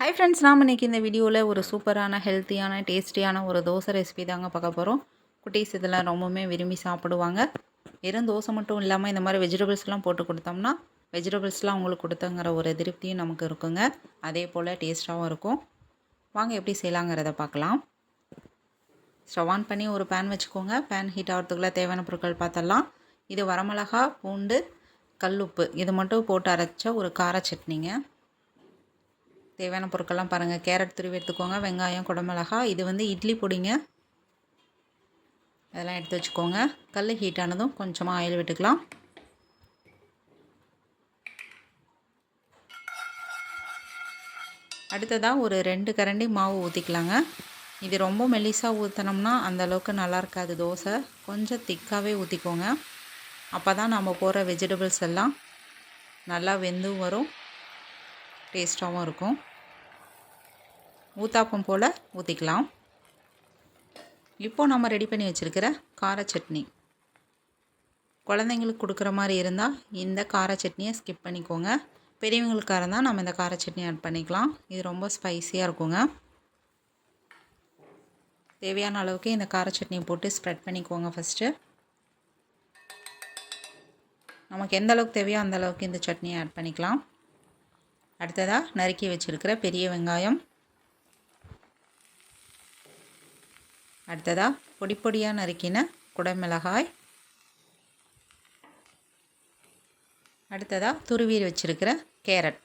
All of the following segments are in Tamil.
ஹை ஃப்ரெண்ட்ஸ் நாம் இன்றைக்கி இந்த வீடியோவில் ஒரு சூப்பரான ஹெல்த்தியான டேஸ்டியான ஒரு தோசை ரெசிபி தாங்க பார்க்க போகிறோம் குட்டீஸ் இதெல்லாம் ரொம்பவுமே விரும்பி சாப்பிடுவாங்க. வெறும் தோசை மட்டும் இல்லாமல் இந்த மாதிரி வெஜிடபிள்ஸ்லாம் போட்டு கொடுத்தோம்னா வெஜிடபிள்ஸ்லாம் அவங்களுக்கு கொடுத்தங்கிற ஒரு திருப்தியும் நமக்கு இருக்குங்க. அதே போல் டேஸ்ட்டாகவும் இருக்கும். வாங்க எப்படி செய்யலாங்கிறத பார்க்கலாம். ஸ்டவ் ஆன் பண்ணி ஒரு பேன் வச்சுக்கோங்க. பேன் ஹீட் ஆகிறதுக்குள்ள தேவையான பொருட்கள் பார்த்தலாம் இது வரமிளகா பூண்டு கல்லுப்பு இது மட்டும் போட்டு அரைச்ச ஒரு கார சட்னிங்க. தேவையான பொருட்கள்லாம் பாருங்கள் கேரட் துருவி எடுத்துக்கோங்க. வெங்காயம் குடமிளகா இது வந்து இட்லி பொடிங்க. அதெல்லாம் எடுத்து வச்சுக்கோங்க. கல் ஹீட் ஆனதும் கொஞ்சமாக ஆயில் விட்டுக்கலாம். அடுத்ததாக ஒரு ரெண்டு கரண்டி மாவு ஊற்றிக்கலாங்க இது ரொம்ப மெல்லிசாக ஊற்றினோம்னா அந்தளவுக்கு நல்லா இருக்காது தோசை. கொஞ்சம் திக்காகவே ஊற்றிக்கோங்க அப்போ தான் நம்ம போகிற வெஜிடபிள்ஸ் எல்லாம் நல்லா வெந்தும் வரும். டேஸ்ட்டாகவும் இருக்கும். ஊத்தாப்பம் போல் ஊற்றிக்கலாம் இப்போது நம்ம ரெடி பண்ணி வச்சுருக்கிற கார சட்னி. குழந்தைங்களுக்கு கொடுக்குற மாதிரி இருந்தால் இந்த கார சட்னியை ஸ்கிப் பண்ணிக்கோங்க. பெரியவங்களுக்காக இருந்தால் நம்ம இந்த கார சட்னி ஆட் பண்ணிக்கலாம். இது ரொம்ப ஸ்பைஸியாக இருக்குங்க. தேவையான அளவுக்கு இந்த கார சட்னியை போட்டு ஸ்ப்ரெட் பண்ணிக்கோங்க ஃபஸ்ட்டு நமக்கு எந்த அளவுக்கு தேவையோ அந்த அளவுக்கு இந்த சட்னியை ஆட் பண்ணிக்கலாம். அடுத்ததாக நறுக்கி வச்சுருக்கிற பெரிய வெங்காயம். அடுத்ததாக பொடி பொடியாக நறுக்கின குடமிளகாய். அடுத்ததாக துருவி வச்சுருக்கிற கேரட்.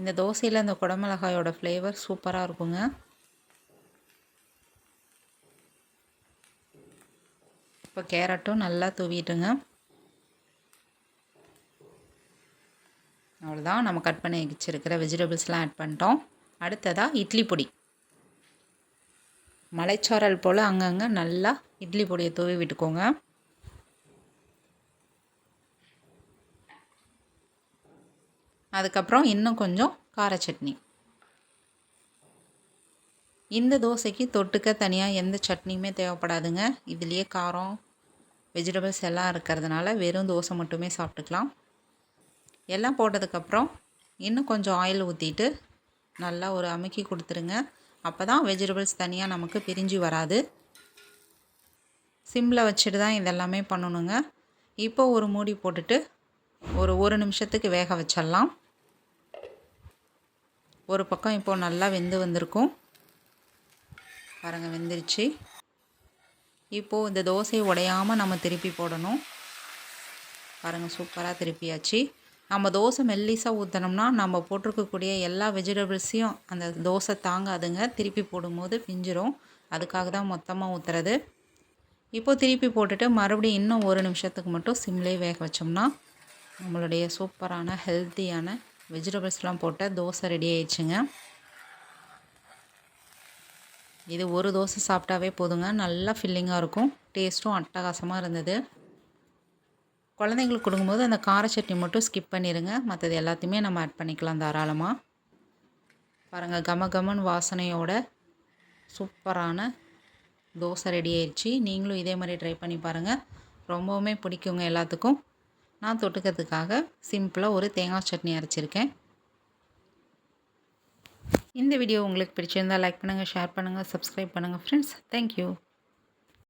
இந்த தோசையில் இந்த குடமிளகாயோட ஃப்ளேவர் சூப்பராக இருக்குங்க. இப்போ கேரட்டும் நல்லா தூவிட்டுங்க. அவ்வளோதான் நம்ம கட் பண்ணி வச்சுருக்கிற வெஜிடபிள்ஸ்லாம் ஆட் பண்ணிட்டோம். அடுத்ததாக இட்லி பொடி. மலைச்சாரல் போல் அங்கங்கே நல்லா இட்லி பொடியை தூவி விட்டுக்கோங்க. அதுக்கப்புறம் இன்னும் கொஞ்சம் கார சட்னி. இந்த தோசைக்கு தொட்டுக்க தனியாக எந்த சட்னியுமே தேவைப்படாதுங்க. இதுலேயே காரம் வெஜிடபிள்ஸ் எல்லாம் இருக்கிறதுனால வெறும் தோசை மட்டுமே சாப்பிட்டுக்கலாம். எல்லாம் போட்டதுக்கப்புறம் இன்னும் கொஞ்சம் ஆயில் ஊற்றிட்டு நல்லா ஒரு அமுக்கி கொடுத்துருங்க. அப்போ தான் வெஜிடபிள்ஸ் தனியாக நமக்கு பிரிஞ்சு வராது. சிம்மில் வச்சுட்டு தான் இதெல்லாமே பண்ணணுங்க. இப்போ ஒரு மூடி போட்டுட்டு ஒரு ஒரு நிமிஷத்துக்கு வேக வச்சிடலாம். ஒரு பக்கம் இப்போது நல்லா வெந்து வந்திருக்கும். பாருங்கள் வெந்துருச்சு. இப்போது இந்த தோசையை உடையாமல் நம்ம திருப்பி போடணும். பாருங்கள் சூப்பராக திருப்பியாச்சு. நம்ம தோசை மெல்லிசாக ஊற்றினோம்னா நம்ம போட்டிருக்கக்கூடிய எல்லா வெஜிடபிள்ஸையும் அந்த தோசை தாங்காதுங்க. திருப்பி போடும்போது பிஞ்சிரும். அதுக்காக தான் மொத்தமாக ஊற்றுறது இப்போது திருப்பி போட்டுட்டு மறுபடியும் இன்னும் ஒரு நிமிஷத்துக்கு மட்டும் சிம்லேயே வேக வச்சோம்னா நம்மளுடைய சூப்பரான ஹெல்த்தியான வெஜிடபிள்ஸ்லாம் போட்ட தோசை ரெடி ஆயிடுச்சுங்க. இது ஒரு தோசை சாப்பிட்டாவே போதுங்க. நல்லா ஃபில்லிங்காக இருக்கும். டேஸ்ட்டும் அட்டகாசமாக இருந்தது. குழந்தைங்களுக்கு கொடுக்கும்போது அந்த கார சட்னி மட்டும் ஸ்கிப் பண்ணிடுங்க மற்றது எல்லாத்தையுமே நம்ம ஆட் பண்ணிக்கலாம் தாராளமாக பாருங்கள் கம கமன் வாசனையோட சூப்பரான தோசை ரெடி ஆயிடுச்சு நீங்களும் இதே மாதிரி ட்ரை பண்ணி பாருங்கள் ரொம்பவுமே பிடிக்குங்க எல்லாத்துக்கும். நான் தொட்டுக்கிறதுக்காக சிம்பிளாக ஒரு தேங்காய் சட்னி அரைச்சிருக்கேன். இந்த வீடியோ உங்களுக்கு பிடிச்சிருந்தால் லைக் பண்ணுங்கள் ஷேர் பண்ணுங்கள் சப்ஸ்கிரைப் பண்ணுங்கள் ஃப்ரெண்ட்ஸ் தேங்க்யூ